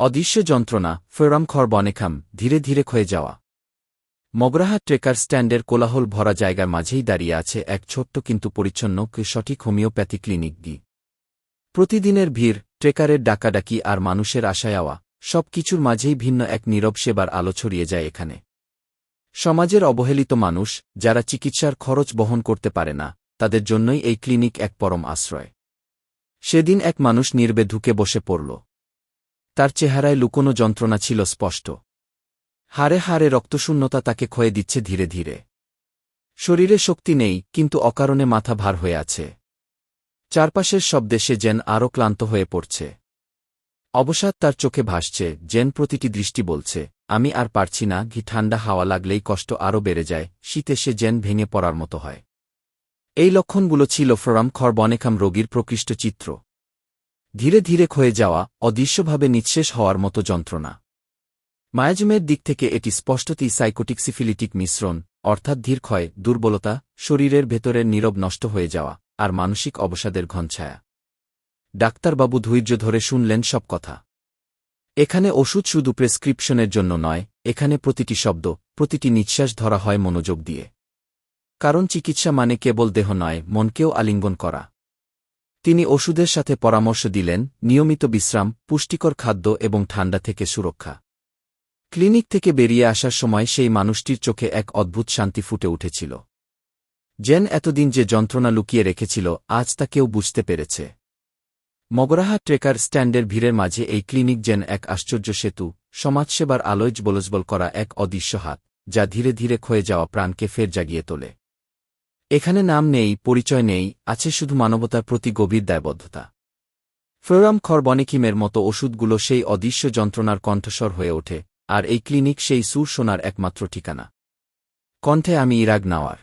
অদৃশ্য যন্ত্রণা, ফেরাম খর বনেখাম, ধীরে ধীরে ক্ষয়ে যাওয়া। মগরাহা ট্রেকার স্ট্যান্ডের কোলাহল ভরা জায়গার মাঝেই দাঁড়িয়ে আছে এক ছোট্ট কিন্তু পরিচ্ছন্ন সঠিক হোমিওপ্যাথি ক্লিনিক গি। প্রতিদিনের ভিড়, ট্রেকারের ডাকাডাকি আর মানুষের আশায়াওয়া সব কিছুর মাঝেই ভিন্ন এক নীরব সেবার আলো ছড়িয়ে যায় এখানে। সমাজের অবহেলিত মানুষ, যারা চিকিৎসার খরচ বহন করতে পারে না, তাদের জন্যই এই ক্লিনিক এক পরম আশ্রয়। সেদিন এক মানুষ নির্বে ঢুকে বসে পড়ল। তার চেহারায় লুকোনো যন্ত্রণা ছিল স্পষ্ট। হারে হারে রক্তশূন্যতা তাকে ক্ষয়ে দিচ্ছে ধীরে ধীরে। শরীরে শক্তি নেই, কিন্তু অকারণে মাথা ভার হয়ে আছে। চারপাশের শব্দে সে যেন আরও ক্লান্ত হয়ে পড়ছে। অবসাদ তার চোখে ভাসছে, যেন প্রতিটি দৃষ্টি বলছে, আমি আর পারছি না, ঘি ঠান্ডা হাওয়া লাগলেই কষ্ট আরও বেড়ে যায়, শীতে সে যেন ভেঙে পড়ার মতো হয়। এই লক্ষণগুলো ছিল ফ্ররাম খর বনেখাম রোগীর প্রকৃষ্ট চিত্র। ধীরে ধীরে ক্ষয়ে যাওয়া অদৃশ্যভাবে নিঃশেষ হওয়ার মতো যন্ত্রণা। মায়াজমের দিক থেকে এটি স্পষ্টতই সাইকোটিক সিফিলিটিক মিশ্রণ, অর্থাৎ ধীর ক্ষয় দুর্বলতা, শরীরের ভেতরের নীরব নষ্ট হয়ে যাওয়া, আর মানসিক অবসাদের ঘনছায়া ডাক্তারবাবু ধৈর্য ধরে শুনলেন সব কথা। এখানে ওষুধ শুধু প্রেসক্রিপশনের জন্য নয়, এখানে প্রতিটি শব্দ, প্রতিটি নিঃশ্বাস ধরা হয় মনোযোগ দিয়ে। কারণ চিকিৎসা মানে কেবল দেহ নয়, মনকেও আলিঙ্গন করা। তিনি ওষুধের সাথে পরামর্শ দিলেন, নিয়মিত বিশ্রাম, পুষ্টিকর খাদ্য এবং ঠান্ডা থেকে সুরক্ষা। ক্লিনিক থেকে বেরিয়ে আসার সময় সেই মানুষটির চোখে এক অদ্ভুত শান্তি ফুটে উঠেছিল। জেন এতদিন যে যন্ত্রণা লুকিয়ে রেখেছিল, আজ তা কেউ বুঝতে পেরেছে। মগরাহা ট্রেকার স্ট্যান্ডের ভিড়ের মাঝে এই ক্লিনিক যেন এক আশ্চর্য সেতু, সমাজসেবার আলোয় বলজবল করা এক অদৃশ্য হাত, যা ধীরে ধীরে ক্ষয়ে যাওয়া প্রাণকে ফের জাগিয়ে তোলে। এখানে নাম নেই, পরিচয় নেই, আছে শুধু মানবতার প্রতি গভীর দায়বদ্ধতা। ফ্লোরাম খরবনিকিমের মতো ওষুধগুলো সেই অদৃশ্য যন্ত্রণার কণ্ঠস্বর হয়ে ওঠে, আর এই ক্লিনিক সেই সুর শোনার একমাত্র ঠিকানা। কণ্ঠে আমি ইরাগ নাওয়ার।